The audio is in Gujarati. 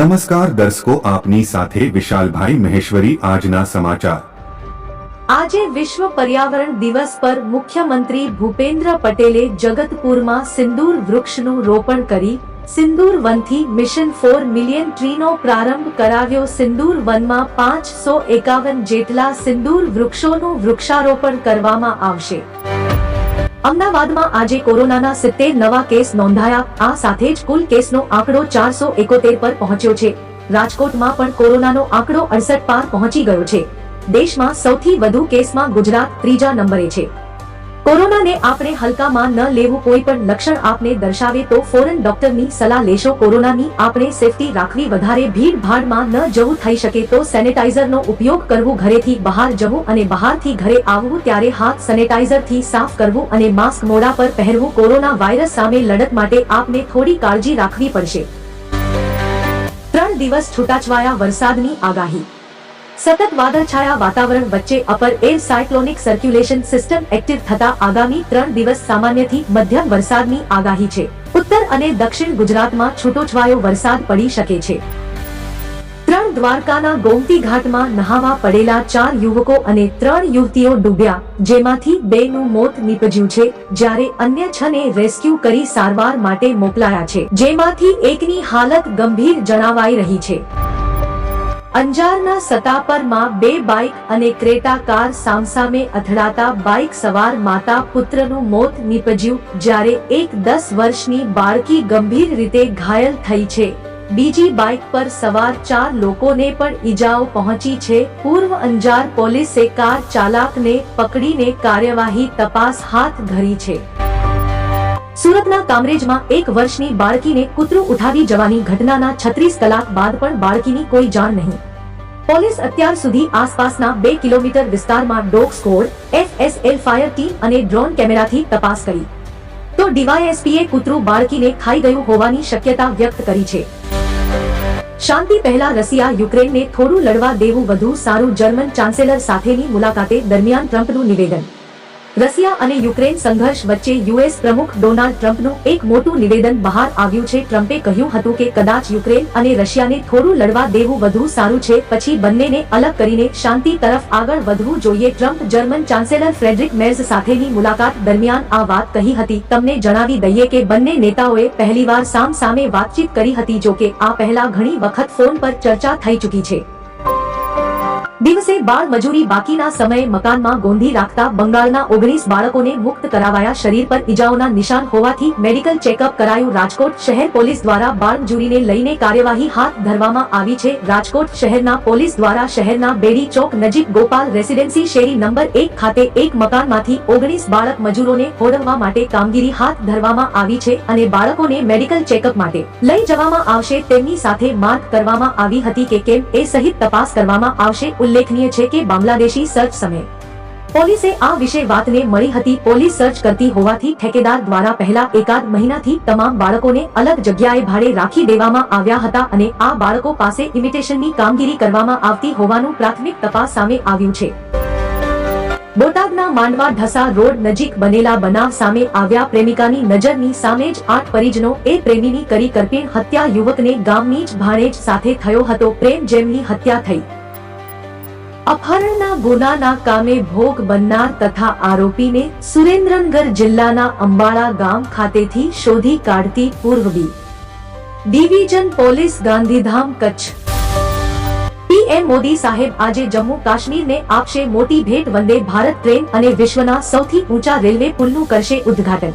નમસ્કાર દર્શકો, આપની સાથે વિશાલભાઈ મહેશ્વરી, આજના સમાચાર. આજે વિશ્વ પર્યાવરણ દિવસ પર મુખ્યમંત્રી ભૂપેન્દ્ર પટેલે જગતપુરમાં સિંદૂર વૃક્ષનું રોપણ કરી સિંદૂર વનથી મિશન ફોર મિલિયન ટ્રીનો પ્રારંભ કરાવ્યો. સિંદૂર વનમાં પાંચસો એકાવન જેટલા સિંદૂર વૃક્ષોનું વૃક્ષારોપણ કરવામાં આવશે. અમદાવાદમાં આજે કોરોનાના સિત્તેર નવા કેસ નોંધાયા. આ સાથે જ કુલ કેસનો આંકડો ચારસો એકોતેર પર પહોંચ્યો છે. રાજકોટમાં પણ કોરોનાનો આંકડો અડસઠ પાર પહોંચી ગયો છે. દેશમાં સૌથી વધુ કેસમાં ગુજરાત ત્રીજા નંબરે છે. કોરોનાને આપણે હલકામાં ન લેવું કોઈ પણ લક્ષણ આપને દર્શાવે તો ફોરન ડોક્ટરની સલાહ લેશો. કોરોનાની આપણે સેફટી રાખવી વધારે ભીડ ભાડમાં ન જવું થઈ શકે તો સેનેટાઇઝરનો ઉપયોગ કરવું ઘરેથી બહાર જવું અને બહારથી ઘરે આવવું ત્યારે હાથ સેનેટાઈઝરથી સાફ કરવું અને માસ્ક મોઢા પર પહેરવું કોરોના વાયરસ સામે લડત માટે આપને થોડી કાળજી રાખવી પડશે. ત્રણ દિવસ છૂટાછવાયા વરસાદની આગાહી. સતત વાદળછાયા વાતાવરણ વચ્ચે upper air cyclonic circulation system active થતા આગામી ત્રણ દિવસ સામાન્યથી મધ્યમ વરસાદની આગાહી છે. ઉત્તર અને દક્ષિણ ગુજરાતમાં છૂટોછવાયો વરસાદ પડી શકે છે. ત્રણ દ્વારકાના ગોમતી ઘાટમાં નહાવા પડેલા ચાર યુવકો અને ત્રણ યુવતીઓ ડૂબ્યા, જેમાંથી બે નું મોત નીપજ્યું છે, જ્યારે અન્ય છ ને રેસ્ક્યુ કરી સારવાર માટે મોકલાયા છે, જેમાંથી એકની હાલત ગંભીર જણાવાઈ રહી છે. અંજારના સતાપરમાં બે બાઇક અને ક્રેટા કાર સામસામે અથડાતા બાઇક સવાર માતા પુત્રનું મોત નીપજ્યું, જ્યારે એક દસ વર્ષની બાળકી ગંભીર રીતે ઘાયલ થઈ છે. બીજી બાઇક પર સવાર ચાર લોકોને પણ ઈજાઓ પહોંચી છે. પૂર્વ અંજાર પોલીસે કાર ચાલકને પકડીને કાર્યવાહી તપાસ હાથ ધરી છે. સુરતના કામરેજમાં એક વર્ષની બાળકીને કૂતરું ઉઠાવી જવાની ઘટનાના છત્રીસ કલાક બાદ પણ બાળકીની કોઈ જાણ નહીં. પોલીસ અત્યાર સુધી આસપાસના બે કિલોમીટર વિસ્તારમાં dog squad, FSL fire team અને ડ્રોન કેમેરાથી તપાસ કરી. તો ડીવાયએસપીએ કૂતરું બાળકીને ખાઈ ગયું હોવાની શક્યતા વ્યક્ત કરી છે. શાંતિ પહેલા રશિયા યુક્રેનને થોડું લડવા દેવું વધુ સારું જર્મન ચાન્સેલર સાથેની મુલાકાતે દરમિયાન ટ્રમ્પનું નિવેદન. રશિયા અને યુક્રેન સંઘર્ષ વચ્ચે યુએસ પ્રમુખ ડોનાલ્ડ ટ્રમ્પનું એક મોટું નિવેદન બહાર આવ્યું છે. ટ્રમ્પે કહ્યું હતું કે કદાચ યુક્રેન અને રશિયાને થોડું લડવા દેવું વધુ સારું છે, પછી બંનેને અલગ કરીને શાંતિ તરફ આગળ વધવું જોઈએ. Trump German chancellor Friedrich Merz સાથેની મુલાકાત દરમિયાન આ વાત કહી હતી. તમને જણાવી દઈએ કે બંને નેતાઓએ પહેલીવાર સામ વાતચીત કરી હતી, જો કે આ પહેલા ઘણી વખત ફોન પર ચર્ચા થઈ ચૂકી છે. દિવસે બાળ મજૂરી બાકીના સમયે મકાનમાં ગોંધી રાખતા બંગાળના ઓગણીસ બાળકોને મુક્ત કરાવાયા શરીર પર ઇજાઓના નિશાન હોવાથી મેડિકલ ચેકઅપ કરાયું રાજકોટ શહેર પોલીસ દ્વારા બાળમજૂરીને લઈને કાર્યવાહી હાથ ધરવામાં આવી છે. રાજકોટ શહેરના પોલીસ દ્વારા શહેરના બેડી ચોક નજીક ગોપાલ રેસિડેન્સી શેરી નંબર એક ખાતે એક મકાનમાંથી ઓગણીસ બાળક મજૂરોને હોડવવા માટે કામગીરી હાથ ધરવામાં આવી છે અને બાળકોને મેડિકલ ચેકઅપ માટે લઈ જવામાં આવશે. તેમની સાથે માંગ કરવામાં આવી હતી કે કેમ એ સહિત તપાસ કરવામાં આવશે. ઉલ્લેખનીય છે કે બાંગ્લાદેશી સર્ચ સમયે પોલીસે આ વિશે વાતને મળી હતી. પોલીસ સર્ચ કરતી હોવાથી ઠેકેદાર દ્વારા પહેલા એકાદ મહિનાથી તમામ બાળકોને અલગ જગ્યાએ ભાડે રાખી દેવામાં આવ્યા હતા અને આ બાળકો પાસે ઇમિટેશનની કામગીરી કરવામાં આવતી હોવાનું પ્રાથમિક તપાસ સામે આવ્યું છે. બોટાદના માંડવા ઢસા રોડ નજીક બનેલા બનાવ સામે આવ્યા પ્રેમિકાની નજરની સામે જ આઠ પરિજનો એ પ્રેમીની કરી કરપીણ હત્યા. યુવકને ગામની જ ભાણેજ સાથે થયો હતો પ્રેમ જેમની હત્યા થઈ. અપહરણના ગુનાના કામે ભોગ બનનાર તથા આરોપીને સુરેન્દ્રનગર જિલ્લાના અંબાળા ગામ ખાતેથી શોધી કાઢતી પૂર્વબી. Division police Gandhidham Kutch. PM Modi સાહેબ આજે જમ્મુ કાશ્મીરને આપશે મોટી ભેટ વંદે ભારત ટ્રેન અને વિશ્વના સૌથી ઊંચા રેલવે પુલનું કરશે ઉદ્ઘાટન.